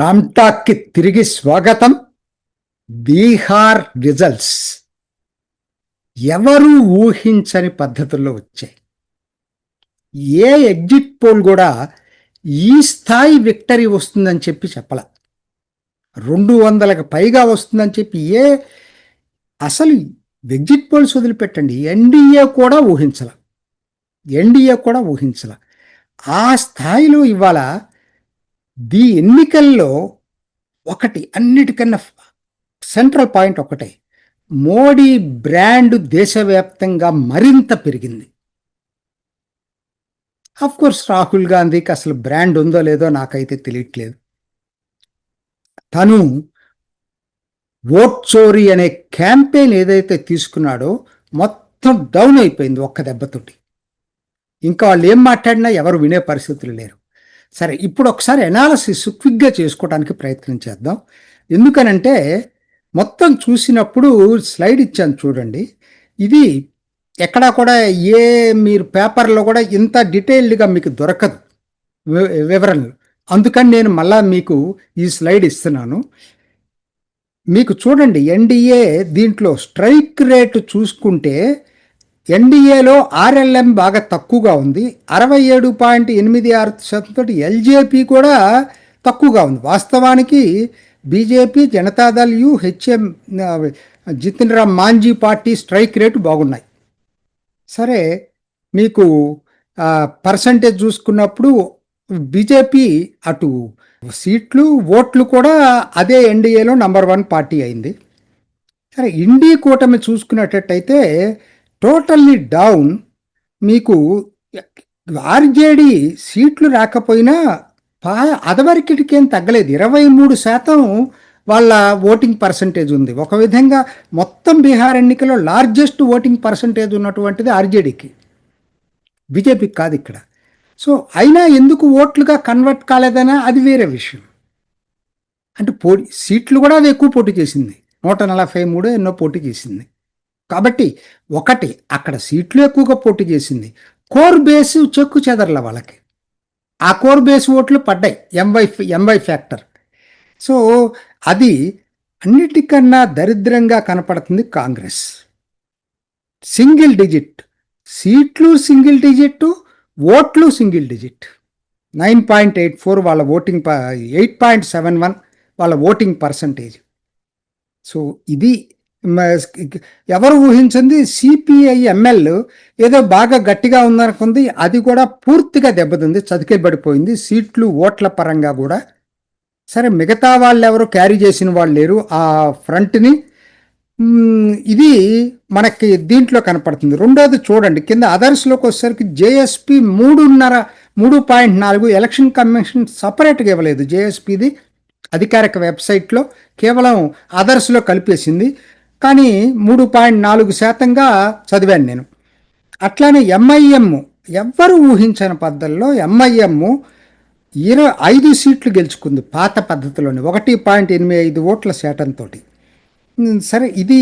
రామ్టాక్కి తిరిగి స్వాగతం. బీహార్ రిజల్ట్స్. ఎవరు ఊహించని పద్ధతుల్లో వచ్చాయి. ఏ ఎగ్జిట్ పోల్ కూడా ఈ స్థాయి విక్టరీ వస్తుందని చెప్పి చెప్పల. రెండు వందలకు పైగా వస్తుందని చెప్పి ఏ అసలు ఎగ్జిట్ పోల్స్ వదిలిపెట్టండి. ఎన్డీఏ కూడా ఊహించల. ఎన్డీఏ కూడా ఊహించల. ఆ స్థాయిలో ఇవాళ దీ ఎన్నికల్లో ఒకటి అన్నిటికన్నా సెంట్రల్ పాయింట్ ఒకటే. మోడీ బ్రాండ్ దేశవ్యాప్తంగా మరింత పెరిగింది. అఫ్ కోర్స్ రాహుల్ గాంధీకి అసలు బ్రాండ్ ఉందో లేదో నాకైతే తెలియట్లేదు. తను ఓట్ చోరీ అనే క్యాంపెయిన్ ఏదైతే తీసుకున్నాడో మొత్తం డౌన్ అయిపోయింది ఒక్క దెబ్బతోటి. ఇంకా వాళ్ళు ఏం మాట్లాడినా ఎవరు వినే పరిస్థితులు లేరు. సరే ఇప్పుడు ఒకసారి ఎనాలసిస్ క్విక్గా చేసుకోవడానికి ప్రయత్నం చేద్దాం. ఎందుకనంటే మొత్తం చూసినప్పుడు స్లైడ్ ఇచ్చాను చూడండి. ఇది ఎక్కడా కూడా ఏ మీరు పేపర్లో కూడా ఇంత డీటెయిల్డ్గా మీకు దొరకదు వివరణలు. అందుకని నేను మళ్ళా మీకు ఈ స్లైడ్ ఇస్తున్నాను. మీకు చూడండి ఎన్డీఏ దీంట్లో స్ట్రైక్ రేటు చూసుకుంటే ఎన్డీఏలో ఆర్ఎల్ఎం బాగా తక్కువగా ఉంది. అరవై ఏడు పాయింట్ ఎనిమిది ఆరు శాతంతో ఎల్జేపీ కూడా తక్కువగా ఉంది. వాస్తవానికి BJP Janata Dal U HM Jitan Ram Manjhi party strike rate బాగున్నాయి. సరే మీకు పర్సంటేజ్ చూసుకున్నప్పుడు బీజేపీ అటు సీట్లు ఓట్లు కూడా అదే ఎన్డీఏలో నంబర్ వన్ పార్టీ అయింది. సరే ఇండీ కూటమి చూసుకున్నట్టయితే టోటల్లీ డౌన్ మీకు ఆర్జేడి సీట్లు రాకపోయినా పా అదవరికిటికేం తగ్గలేదు. ఇరవై మూడు శాతం వాళ్ళ ఓటింగ్ పర్సంటేజ్ ఉంది. ఒక విధంగా మొత్తం బీహార్ ఎన్నికలో లార్జెస్ట్ ఓటింగ్ పర్సంటేజ్ ఉన్నటువంటిది ఆర్జేడీకి. బీజేపీకి కాదు ఇక్కడ. సో అయినా ఎందుకు ఓట్లుగా కన్వర్ట్ కాలేదనా అది వేరే విషయం. అంటే పోటీ సీట్లు కూడా అది ఎక్కువ పోటీ చేసింది. నూట నలభై మూడు ఎన్నో పోటీ చేసింది. కాబట్టి ఒకటి అక్కడ సీట్లు ఎక్కువగా పోటీ చేసింది. కోర్ బేస్ చెక్కు చెదర్ల వాళ్ళకి. ఆ కోర్ బేస్ ఓట్లు పడ్డాయి. ఎంవై ఎంవై ఫ్యాక్టర్ సో అది అన్నిటికన్నా దరిద్రంగా కనపడుతుంది కాంగ్రెస్. Single digit. సీట్లు సింగిల్ డిజిట్ ఓట్లు single digit. Nine point eight four వాళ్ళ voting eight point seven one వాళ్ళ ఓటింగ్ పర్సంటేజ్. సో ఇది ఎవరు ఊహించింది సిపిఐ ఎంఎల్ ఏదో బాగా గట్టిగా ఉందనుకుంది అది కూడా పూర్తిగా దెబ్బతింది చతికిబడిపోయింది సీట్లు ఓట్ల పరంగా కూడా. సరే మిగతా వాళ్ళు ఎవరు క్యారీ చేసిన వాళ్ళు లేరు ఆ ఫ్రంట్ని. ఇది మనకి దీంట్లో కనపడుతుంది. రెండోది చూడండి కింద అదర్స్లోకి వచ్చేసరికి జేఎస్పి మూడున్నర మూడు పాయింట్ నాలుగు ఎలక్షన్ కమిషన్ సపరేట్గా ఇవ్వలేదు జేఎస్పిది అధికారిక వెబ్సైట్లో కేవలం అదర్స్లో కలిపేసింది. కానీ మూడు పాయింట్ నాలుగు శాతంగా చదివాను నేను. అట్లానే ఎంఐఎం ఎవ్వరు ఊహించని పద్ధతిలో ఎంఐఎం ఇరవై ఐదు సీట్లు గెలుచుకుంది పాత పద్ధతిలోనే ఒకటి పాయింట్ ఎనిమిది ఐదు ఓట్ల శాతంతో సరే ఇది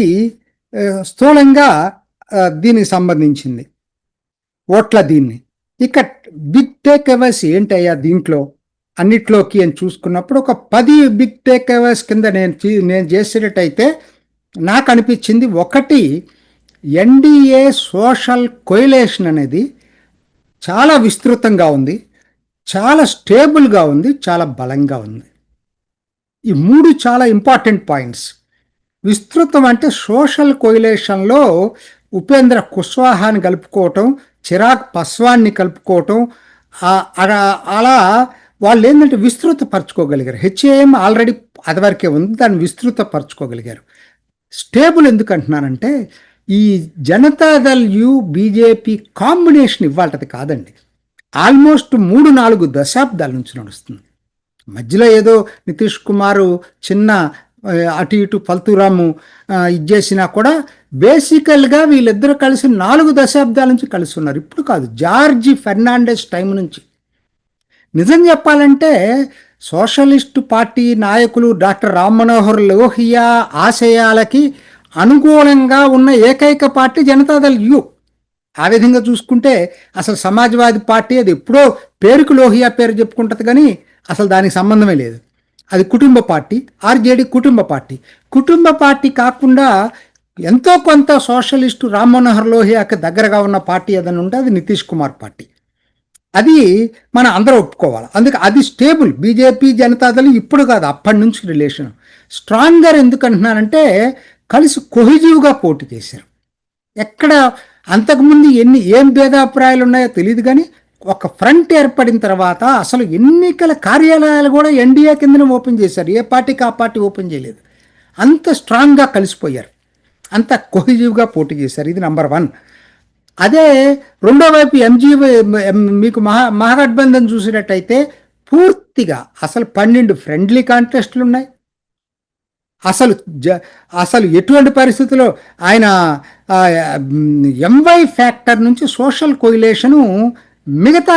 స్థూలంగా దీనికి సంబంధించింది. ఓట్ల దీన్ని. ఇక బిగ్ టేక్ అవేస్ ఏంటయ్యా దీంట్లో? అన్నిట్లోకి అని చూసుకున్నప్పుడు ఒక పది బిగ్ టేక్ అవేస్ కింద నేను నేను చేసేటట్టయితే నాకు అనిపించింది ఒకటి ఎన్డీఏ సోషల్ కొయిలేషన్ అనేది చాలా విస్తృతంగా ఉంది చాలా స్టేబుల్గా ఉంది చాలా బలంగా ఉంది. ఈ మూడు చాలా ఇంపార్టెంట్ పాయింట్స్. విస్తృతం అంటే సోషల్ కొయిలేషన్లో ఉపేంద్ర కుష్వాహాని కలుపుకోవటం చిరాగ్ పస్వాన్ని కలుపుకోవటం అలా- అలా వాళ్ళు ఏంటంటే విస్తృతపరచుకోగలిగారు. హెచ్ఏఎం ఆల్రెడీ అదివరకే ఉంది దాన్ని విస్తృతపరచుకోగలిగారు. స్టేబుల్ ఎందుకు అంటున్నానంటే ఈ జనతాదళ్ యు బీజేపీ కాంబినేషన్ ఇవ్వాలది కాదండి. ఆల్మోస్ట్ మూడు నాలుగు దశాబ్దాల నుంచి నడుస్తుంది. మధ్యలో ఏదో నితీష్ కుమారు చిన్న అటు ఇటు పల్తురాము ఇచ్చేసినా కూడా బేసికల్గా వీళ్ళిద్దరూ కలిసి నాలుగు దశాబ్దాల నుంచి కలిసి ఉన్నారు ఇప్పుడు కాదు జార్జి ఫెర్నాండెస్ టైం నుంచి. నిజం చెప్పాలంటే సోషలిస్టు పార్టీ నాయకులు డాక్టర్ రామ్ మనోహర్ లోహియా ఆశయాలకి అనుకూలంగా ఉన్న ఏకైక పార్టీ జనతాదళ్ యు. ఆ విధంగా చూసుకుంటే అసలు సమాజ్వాదీ పార్టీ అది ఎప్పుడో పేరుకు లోహియా పేరు చెప్పుకుంటుంది కానీ అసలు దానికి సంబంధమే లేదు. అది కుటుంబ పార్టీ ఆర్జేడీ కుటుంబ పార్టీ. కుటుంబ పార్టీ కాకుండా ఎంతో కొంత సోషలిస్టు రామ్ మనోహర్ లోహియాకి దగ్గరగా ఉన్న పార్టీ ఏదైనా ఉంటే అది నితీష్ కుమార్ పార్టీ. అది మనం అందరూ ఒప్పుకోవాలి. అందుకే అది స్టేబుల్. బీజేపీ జనతాదళం ఇప్పుడు కాదు అప్పటి నుంచి రిలేషన్. స్ట్రాంగర్ ఎందుకు అంటున్నానంటే కలిసి కొహిజీవ్గా పోటీ చేశారు. ఎక్కడ అంతకుముందు ఎన్ని ఏం భేదాభిప్రాయాలు ఉన్నాయో తెలియదు కానీ ఒక ఫ్రంట్ ఏర్పడిన తర్వాత అసలు ఎన్నికల కార్యాలయాలు కూడా ఎన్డీఏ కిందనే ఓపెన్ చేశారు. ఏ పార్టీకి ఆ పార్టీ ఓపెన్ చేయలేదు. అంత స్ట్రాంగ్గా కలిసిపోయారు. అంత కొహిజీవ్గా పోటీ చేశారు. ఇది నెంబర్ వన్. అదే రెండో వైపు ఎంజీ మీకు మహా మహాగఠబంధన్ చూసినట్టయితే పూర్తిగా అసలు పన్నెండు ఫ్రెండ్లీ కాంటెస్టులు ఉన్నాయి అసలు జ అసలు ఎటువంటి పరిస్థితుల్లో ఆయన ఎంవై ఫ్యాక్టర్ నుంచి సోషల్ కోయిలేషను మిగతా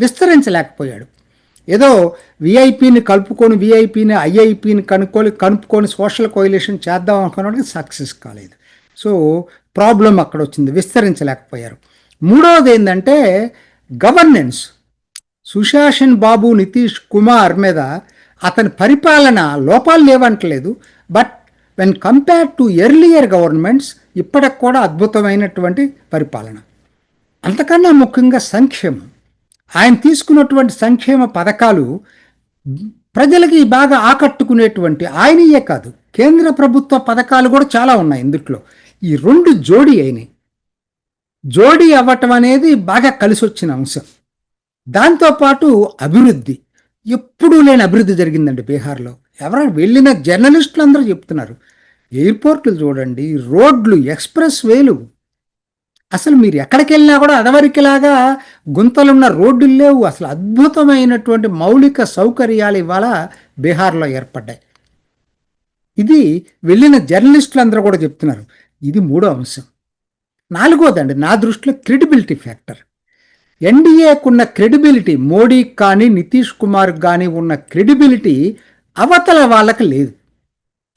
విస్తరించలేకపోయాడు. ఏదో విఐపిని కలుపుకొని విఐపిని ఐఐపిని కనుక్కొని కనుక్కొని సోషల్ కోయిలేషన్ చేద్దాం అనుకున్నాడు సక్సెస్ కాలేదు. సో ప్రాబ్లం అక్కడ వచ్చింది విస్తరించలేకపోయారు. మూడవది ఏంటంటే గవర్నెన్స్. సుశాసన్ బాబు నితీష్ కుమార్ మీద అతని పరిపాలన లోపాలు లేవంటలేదు but when compare to earlier governments ఇప్పటికి కూడా అద్భుతమైనటువంటి పరిపాలన. అంతకన్నా ముఖ్యంగా సంక్షేమం. ఆయన తీసుకున్నటువంటి సంక్షేమ పథకాలు ప్రజలకి బాగా ఆకట్టుకునేటువంటి ఆయనయే కాదు కేంద్ర ప్రభుత్వ పథకాలు కూడా చాలా ఉన్నాయి ఇందుట్లో. ఈ రెండు జోడీ అయినాయి. జోడీ అవ్వటం అనేది బాగా కలిసి వచ్చిన అంశం దాంతోపాటు అభివృద్ధి. ఎప్పుడూ లేని అభివృద్ధి జరిగిందండి బీహార్లో. ఎవరైనా వెళ్ళిన జర్నలిస్టులు అందరూ చెప్తున్నారు ఎయిర్పోర్ట్లు చూడండి రోడ్లు ఎక్స్ప్రెస్ వేలు. అసలు మీరు ఎక్కడికి వెళ్ళినా కూడా అదవరికిలాగా గుంతలున్న రోడ్డులు లేవు. అసలు అద్భుతమైనటువంటి మౌలిక సౌకర్యాలు ఇవాళ బీహార్లో ఏర్పడ్డాయి. ఇది వెళ్ళిన జర్నలిస్టులు అందరూ కూడా చెప్తున్నారు ఇది మూడో అంశం. నాలుగోదండి నా దృష్టిలో క్రెడిబిలిటీ ఫ్యాక్టర్. ఎన్డీఏకున్న క్రెడిబిలిటీ మోడీకి కానీ నితీష్ కుమార్ కానీ ఉన్న క్రెడిబిలిటీ అవతల వాళ్ళకి లేదు.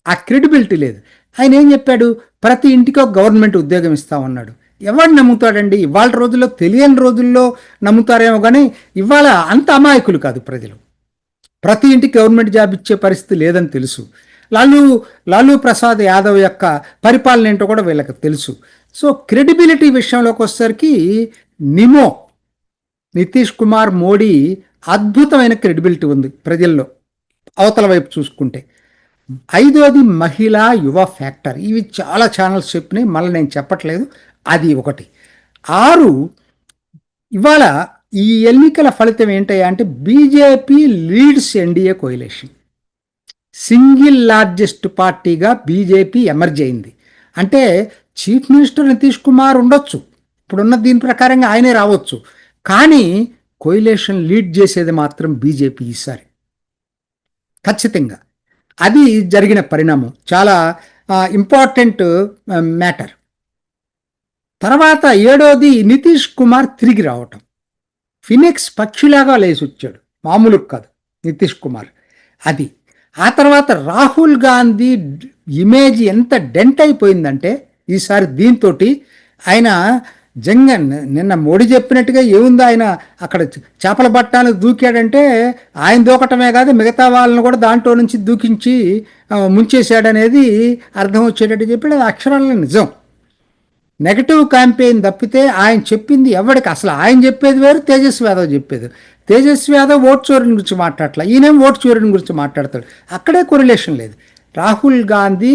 ఆ క్రెడిబిలిటీ లేదు. ఆయన ఏం చెప్పాడు? ప్రతి ఇంటికో గవర్నమెంట్ ఉద్యోగం ఇస్తామన్నాడు ఎవరు నమ్ముతాడండి? ఇవాళ రోజుల్లో తెలియని రోజుల్లో నమ్ముతారేమో కానీ ఇవాళ అంత అమాయకులు కాదు ప్రజలు. ప్రతి ఇంటికి గవర్నమెంట్ జాబ్ ఇచ్చే పరిస్థితి లేదని తెలుసు. లాలూ లాలూ ప్రసాద్ యాదవ్ యొక్క పరిపాలన ఏంటో కూడా వీళ్ళకి తెలుసు. సో క్రెడిబిలిటీ విషయంలోకి వచ్చేసరికి నిమో నితీష్ కుమార్ మోడీ అద్భుతమైన క్రెడిబిలిటీ ఉంది ప్రజల్లో అవతల వైపు చూసుకుంటే. ఐదోది మహిళా యువ ఫ్యాక్టర్. ఇవి చాలా ఛానల్స్ చెప్పినాయి మళ్ళీ నేను చెప్పట్లేదు అది ఒకటి. ఆరు ఇవాళ ఈ ఎన్నికల ఫలితం ఏంటయ్యా అంటే BJP leads NDA coalition single largest పార్టీగా బీజేపీ ఎమర్జ్ అయింది. అంటే చీఫ్ మినిస్టర్ నితీష్ కుమార్ ఉండొచ్చు. ఇప్పుడున్న దీని ప్రకారంగా ఆయనే రావచ్చు. కానీ కోయిలేషన్ లీడ్ చేసేది మాత్రం బీజేపీ ఈసారి. ఖచ్చితంగా. అది జరిగిన పరిణామం. చాలా ఇంపార్టెంట్ మ్యాటర్. తర్వాత ఏడోది నితీష్ కుమార్ తిరిగి రావటం. ఫినిక్స్ పక్షిలాగా లేచి వచ్చాడు మామూలు కాదు. నితీష్ కుమార్. అది. ఆ తర్వాత రాహుల్ గాంధీ ఇమేజ్ ఎంత డెంట్ అయిపోయిందంటే ఈసారి దీంతో ఆయన జంగన్ నిన్న మోడీ చెప్పినట్టుగా ఏముంది ఆయన అక్కడ చేపల బట్టాలు దూకాడంటే ఆయన దూకటమే కాదు మిగతా వాళ్ళని కూడా దాంట్లో నుంచి దూకించి ముంచేశాడనేది అర్థం వచ్చేటట్టు చెప్పాడు. అది అక్షరాల నిజం. నెగటివ్ క్యాంపెయిన్ తప్పితే ఆయన చెప్పింది ఎవరికి అసలు ఆయన చెప్పేది వేరు తేజస్వి యాదవ్ చెప్పేది. తేజస్వి యాదవ్ ఓట్ చోరీని గురించి మాట్లాడలే ఈయనేం ఓట్ చోరీని గురించి మాట్లాడతాడు? అక్కడే కొరిలేషన్ లేదు. రాహుల్ గాంధీ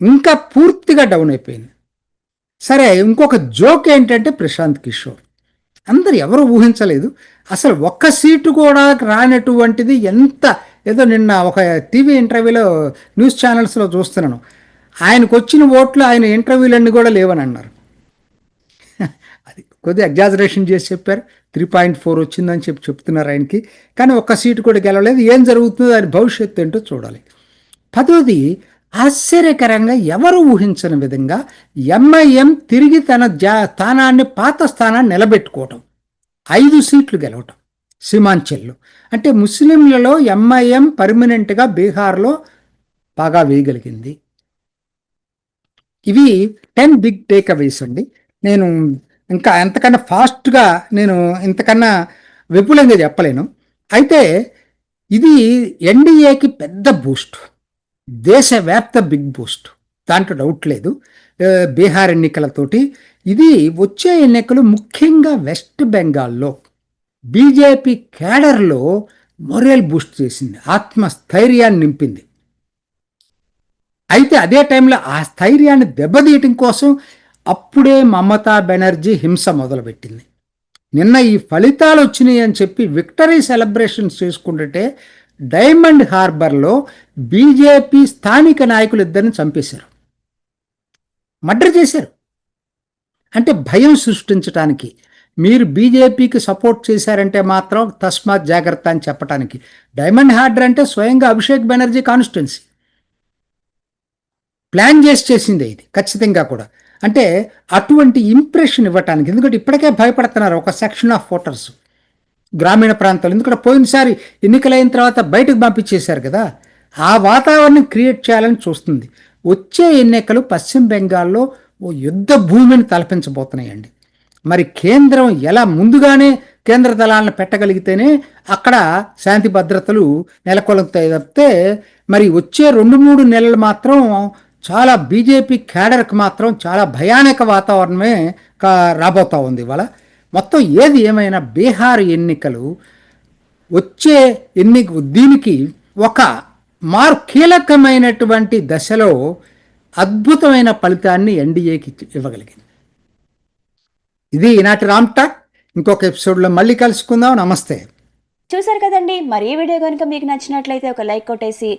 ఇంకా పూర్తిగా డౌన్ అయిపోయింది. సరే ఇంకొక జోక్ ఏంటంటే ప్రశాంత్ కిషోర్. అందరు ఎవరు ఊహించలేదు. అసలు ఒక్క సీటు కూడా రానటువంటిది ఎంత ఏదో నిన్న ఒక టీవీ ఇంటర్వ్యూలో న్యూస్ ఛానల్స్లో చూస్తున్నాను. ఆయనకు వచ్చిన ఓట్లు ఆయన ఇంటర్వ్యూలన్నీ కూడా లేవని అన్నారు అది కొద్దిగా ఎగ్జాజరేషన్ చేసి చెప్పారు. త్రీ పాయింట్ ఫోర్ వచ్చిందని చెప్పి చెప్తున్నారు ఆయనకి. కానీ ఒక్క సీటు కూడా గెలవలేదు. ఏం జరుగుతుందో దాని భవిష్యత్తు ఏంటో చూడాలి. పదోది ఆశ్చర్యకరంగా ఎవరు ఊహించని విధంగా ఎంఐఎం తిరిగి తన జా స్థానాన్ని పాత స్థానాన్ని నిలబెట్టుకోవటం. ఐదు సీట్లు గెలవటం. సీమాంచల్లో. అంటే ముస్లింలలో ఎంఐఎం పర్మనెంట్గా బీహార్లో బాగా వేయగలిగింది. ఇవి టెన్ బిగ్ టేక్ అవేస్ అండి. నేను ఇంకా ఎంతకన్నా ఫాస్ట్గా నేను ఇంతకన్నా విపులంగా చెప్పలేను. అయితే ఇది ఎన్డీఏకి పెద్ద బూస్ట్. దేశవ్యాప్త బిగ్ బూస్ట్. దాంట్లో డౌట్ లేదు. బీహార్ ఎన్నికలతోటి. ఇది వచ్చే ఎన్నికలు ముఖ్యంగా వెస్ట్ బెంగాల్లో. బీజేపీ క్యాడర్లో మొరేల్ బూస్ట్ చేసింది. ఆత్మస్థైర్యాన్ని నింపింది. అయితే అదే టైంలో ఆ స్థైర్యాన్ని దెబ్బతీయటం కోసం అప్పుడే మమతా బెనర్జీ హింస మొదలుపెట్టింది. నిన్న ఈ ఫలితాలు వచ్చినాయి అని చెప్పి విక్టరీ సెలబ్రేషన్స్ చేసుకుంటుంటే డైమండ్ హార్బర్లో బీజేపీ స్థానిక నాయకులు ఇద్దరిని చంపేశారు. మర్డర్ చేశారు. అంటే భయం సృష్టించడానికి మీరు బీజేపీకి సపోర్ట్ చేశారంటే మాత్రం తస్మాత్ జాగ్రత్త అని చెప్పడానికి డైమండ్ హార్డర్ అంటే స్వయంగా అభిషేక్ బెనర్జీ కాన్స్టిట్యున్సీ. ప్లాన్ చేసి చేసిందే ఇది ఖచ్చితంగా కూడా. అంటే అటువంటి ఇంప్రెషన్ ఇవ్వటానికి ఎందుకంటే ఇప్పటికే భయపడుతున్నారు ఒక సెక్షన్ ఆఫ్ ఓటర్స్ గ్రామీణ ప్రాంతాలు ఎందుకంటే పోయినసారి ఎన్నికలైన తర్వాత బయటకు పంపించేశారు కదా. ఆ వాతావరణం క్రియేట్ చేయాలని చూస్తుంది. వచ్చే ఎన్నికలు పశ్చిమ బెంగాల్లో ఓ యుద్ధ భూమిని తలపించబోతున్నాయండి. మరి కేంద్రం ఎలా ముందుగానే కేంద్ర దళాలను పెట్టగలిగితేనే అక్కడ శాంతి భద్రతలు నెలకొల్పుతాయి తప్పితే మరి వచ్చే రెండు మూడు నెలలు మాత్రం చాలా బీజేపీ క్యాడర్కి మాత్రం చాలా భయానక వాతావరణమే కా రాబోతా ఉంది ఇవాళ. మొత్తం ఏది ఏమైనా బీహార్ ఎన్నికలు వచ్చే ఎన్ని దీనికి ఒక మార్ కీలకమైనటువంటి దశలో అద్భుతమైన ఫలితాన్ని ఎన్డీఏకి ఇవ్వగలిగింది. ఇది ఈనాటి రామ్టాక్ ఇంకొక ఎపిసోడ్లో మళ్ళీ కలుసుకుందాం. నమస్తే. చూసారు కదండి. మరి ఈ వీడియో కనుక మీకు నచ్చినట్లయితే ఒక లైక్ కొట్టేసి